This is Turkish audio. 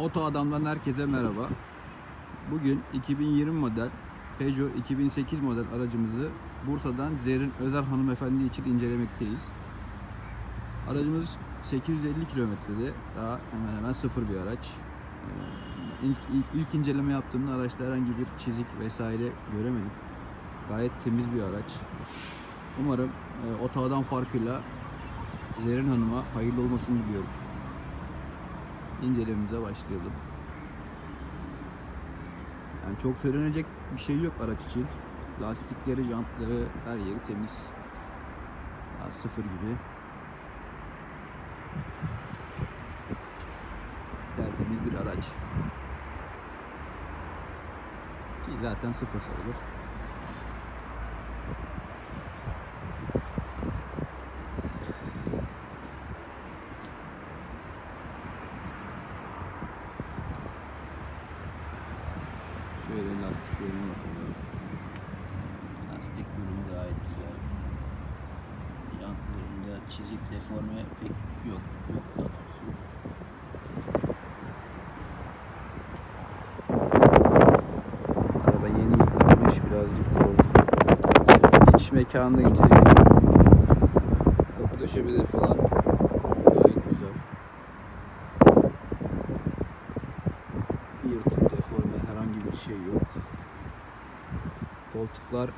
Oto Adam'dan herkese merhaba. Bugün 2020 model Peugeot 2008 model aracımızı Bursa'dan Zerrin Özer hanımefendi için incelemekteyiz. Aracımız 850 kilometrede daha hemen hemen sıfır bir araç. Ee, İlk, ilk, ilk inceleme yaptığımda araçta herhangi bir çizik vesaire göremedim. Gayet temiz bir araç. Umarım e, Adam farkıyla Zerrin Hanım'a hayırlı olmasını diliyorum. İncelememize başlayalım. Yani çok söylenecek bir şey yok araç için. Lastikleri, jantları, her yeri temiz. Ya sıfır gibi. Tertemiz bir araç. Ki zaten sıfır sayılır. Şöyle lastik bölümü bakalım. Lastik bölümü gayet güzel. Jantlarında çizik deforme pek yok. Yok da Araba yeni yıkılmış birazcık toz. İç mekanını inceleyelim. Kapı döşemeleri falan gayet güzel. Yırtık şey yok. Koltuklar